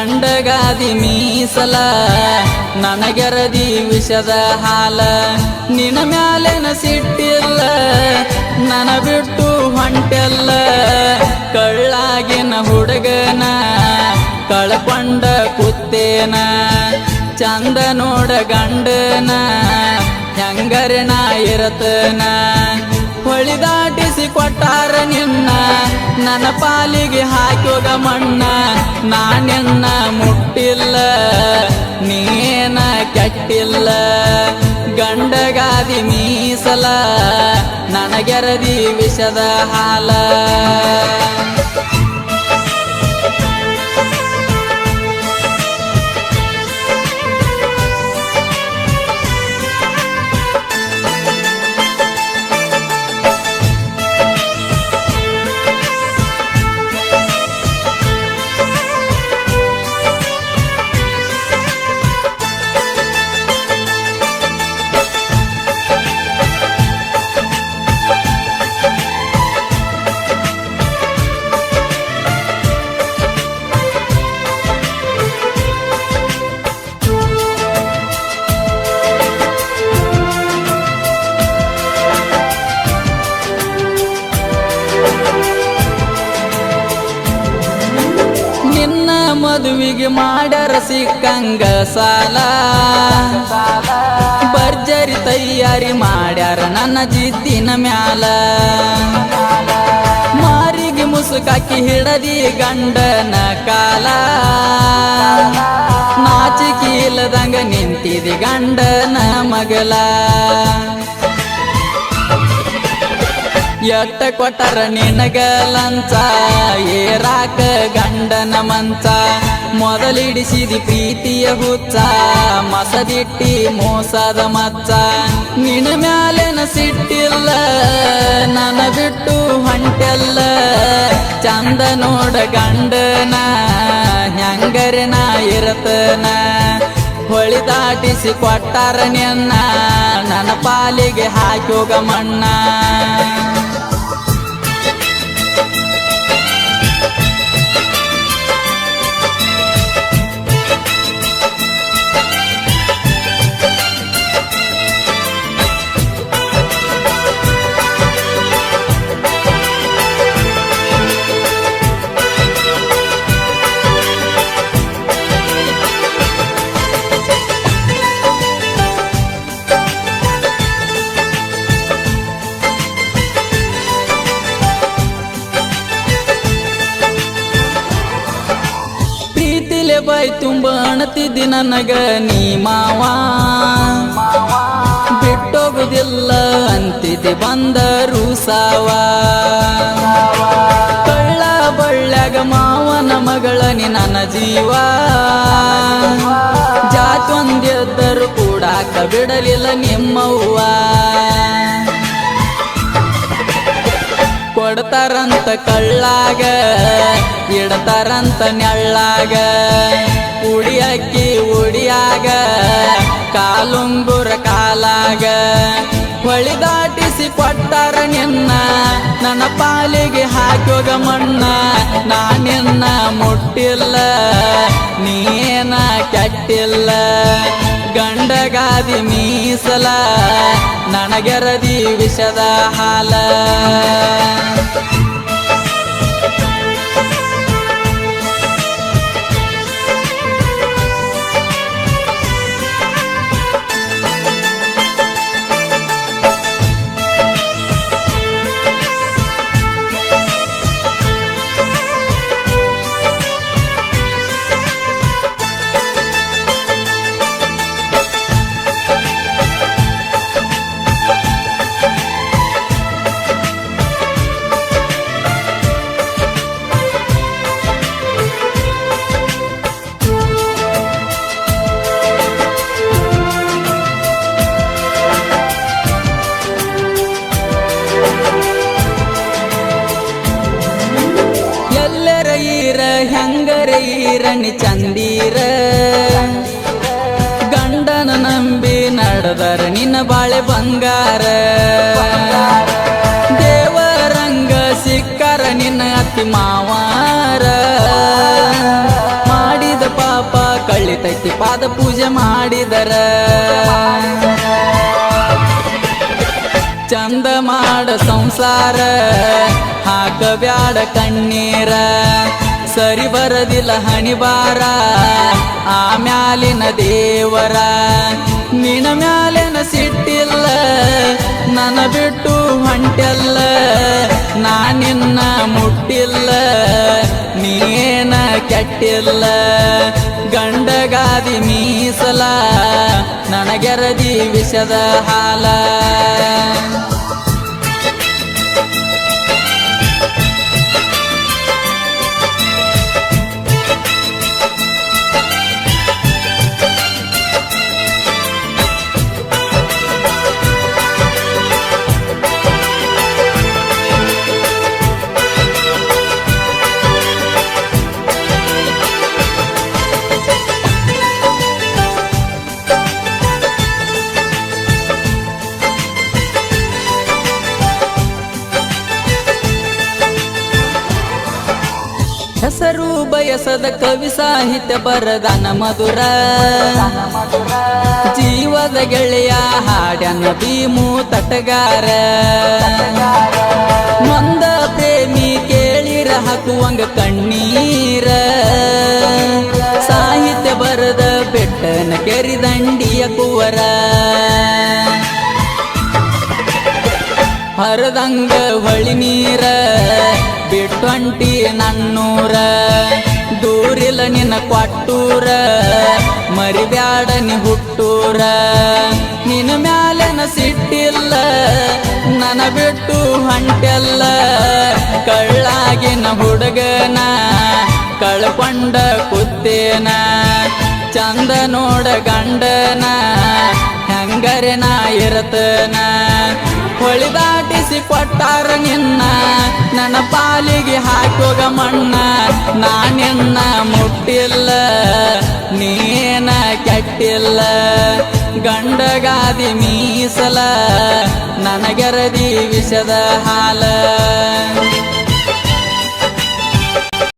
ಗಂಡಗಾದಿ ಮೀಸಲ, ನನಗೆರದಿ ವಿಷದ ಹಾಲ, ನಿನ್ನ ಮ್ಯಾಲೆನ ಸಿಟ್ಟಿಲ್ಲ ನನ ಬಿಟ್ಟು ಹೊಂಟೆಲ್ಲ. ಕಳ್ಳಾಗಿನ ಹುಡುಗನ, ಕಳ್ಕೊಂಡ ಕುತ್ತೇನ, ಚಂದ ನೋಡ ಗಂಡನ, ಹೆಂಗರೆ ನಾ ಇರತನ ಹೊಳಿದಾಟಿಸಿ ಕೊಟ್ಟಾರ ನಿನ್ನ, ನನ್ನ ಪಾಲಿಗೆ ಹಾಕೋದ ಮಣ್ಣ, ನಾನೆನ್ನ ಮುಟ್ಟಿಲ್ಲ, ನೀನ ಕೆಟ್ಟಿಲ್ಲ. ಗಂಡಗಾದಿ ಮೀಸಲ, ನನಗೆರದಿ ವಿಷದ ಹಾಲ. ಮದುವಿಗೆ ಮಾಡರ ಸಿಕ್ಕಂಗ ಸಾಲ. ಭರ್ಜರಿ ತಯಾರಿ ಮಾಡ್ಯಾರ ನನ್ನ ಜಿದ್ದಿನ ಮ್ಯಾಲ. ಮಾರಿಗೆ ಮುಸುಕಾಕಿ ಹಿಡದಿ ಗಂಡನ ಕಾಲ. ನಾಚಿಕೆ ಇಲ್ಲದಂಗ ನಿಂತಿದಿ ಗಂಡನ ಮಗಲ ಎಟ್ಟ ಕೊಟ್ಟರ ನಿನಗ ಲಂಚ ಏರಾಕ ಗಂಡನ ಮಂಚ. ಮೊದಲಿಡಿಸಿದಿ ಪ್ರೀತಿಯ ಹುಚ್ಚ, ಮಸದಿಟ್ಟಿ ಮೋಸದ ಮಚ್ಚ. ನಿನ್ನ ಮ್ಯಾಲೆನ ಸಿಟ್ಟಿಲ್ಲ ನನ ಬಿಟ್ಟು ಹೊಂಟೆಲ್ಲ. ಚಂದ ನೋಡ ಗಂಡನ ನಾ ಇರತನ. ಹೊಳಿ ದಾಟಿಸಿ ಕೊಟ್ಟಾರ ನಿನ್ನ. ನನ್ನ ಪಾಲಿಗೆ ಹಾಕೋಗ ಮಣ್ಣ ಪ್ರೀತಿಲೆ ಬೈ ತುಂಬ ಅಣತಿದ್ದಿ ನನಗ ನೀ ಮಾವ. ಬಿಟ್ಟೋಗುದಿಲ್ಲ ಅಂತಿದ್ದೆ ಬಂದರು ಸಾವ. ಕಳ್ಳ ಬಳ್ಳ್ಯಾಗ ಮಾವನ ಮಗಳ ನನ್ನ ಜೀವ. ಜಾತೊಂದೆದ್ದರು ಕೂಡ ಬಿಡಲಿಲ್ಲ ನಿಮ್ಮವ್ವ. ಕೊಡ್ತಾರಂತ ಕಳ್ಳಾಗ, ಇಡ್ತಾರಂತ ನೆಳ್ಳಾಗ. ಉಡಿಯಕ್ಕಿ ಉಡಿಯಾಗ ಕಾಲುಂಗುರ ಕಾಲಾಗ. ಹೊಳಿ ದಾಟಿಸಿ ಕೊಟ್ಟಾರ ನಿನ್ನ, ನನ್ನ ಪಾಲಿಗೆ ಹಾಕೋಗ ಮಣ್ಣ ನಾನಿನ್ನ ಮುಟ್ಟಿಲ್ಲ, ನೀನ ಕೆಟ್ಟಿಲ್ಲ. ಗಂಡಗಾದಿ ಮೀಸಲ, ನನಗೆರದಿ ವಿಷದ ಹಾಲ. ನಡೆದರ ನಿನ್ನ ಬಾಳೆ ಬಂಗಾರ. ದೇವರಂಗ ಸಿಕ್ಕರ, ನಿನ್ನ ಅತಿ ಮಾವಾರ. ಮಾಡಿದ ಪಾಪ ಕಳ್ಳಿತೈತಿ, ಪಾದ ಪೂಜೆ ಮಾಡಿದರ. ಚಂದ ಮಾಡ ಸಂಸಾರ, ಹಾಕಬ್ಯಾಡ ಕಣ್ಣೀರ. ಸರಿ ಬರದಿಲ್ಲ ಹಣಿಬಾರ ಆಮ್ಯಾಲಿನ ದೇವರ. ನಿನ ಮ್ಯಾಲಿನ ಸಿಟ್ಟಿಲ್ಲ, ನನ್ನ ಬಿಟ್ಟು ಹೊಂಟೆಲ್ಲ. ನಾನಿನ್ನ ಮುಟ್ಟಿಲ್ಲ ನೀನ ಕೆಟ್ಟಿಲ್ಲ. ಗಂಡಗಾದಿ ಮೀಸಲ, ನನಗೆರದಿ ವಿಷದ ಹಾಲ. ಹೆಸರು ಬಯಸದ ಕವಿ ಸಾಹಿತ್ಯ ಬರದನ ಮಧುರ. ಜೀವದ ಗೆಳೆಯ ಹಾಡ್ಯನ ಭೀಮು ತಟಗಾರ. ನೊಂದ ಪ್ರೇಮಿ ಕೇಳಿರ ಹಾಕುವಂಗ ಕಣ್ಣೀರ. ಸಾಹಿತ್ಯ ಬರದ ಬೆಟ್ಟನ ಕೆರಿದಂಡಿಯ ಕುವರ. ಹರದಂಗ ಹೊಳಿ ನೀರ. ಬಿಟ್ಟೊಂಟಿ ನನ್ನೂರ, ದೂರಿಲ್ಲ ನಿನ್ನ ಕೊಟ್ಟೂರ, ಮರಿಬ್ಯಾಡ ನಿ ಹುಟ್ಟೂರ. ನಿನ್ನ ಮ್ಯಾಲೆನ ಸಿಟ್ಟಿಲ್ಲ ನನ್ನ ಬಿಟ್ಟು ಹಂಟೆಲ್ಲ. ಕಳ್ಳಾಗಿನ ಹುಡುಗನ, ಕಳ್ಕೊಂಡ ಕುತ್ತೇನ. ಚಂದ ನೋಡ ಗಂಡನ, ಹೆಂಗರೆ ನಾ ಇರತನ. ಹೊಳಿದಾಟಿಸಿ ಕೊಟ್ಟಾರ ನಿನ್ನ. ನನ್ನ ಪಾಲಿಗೆ ಹಾಕೋಗ ಮಣ್ಣ. ನಾನಿನ್ನ ಮುಟ್ಟಿಲ್ಲ, ನೀನ ಕೆಟ್ಟಿಲ್ಲ. ಗಂಡಗಾದಿ ಮೀಸಲ, ನನಗೆರದಿ ವಿಷದ ಹಾಲ.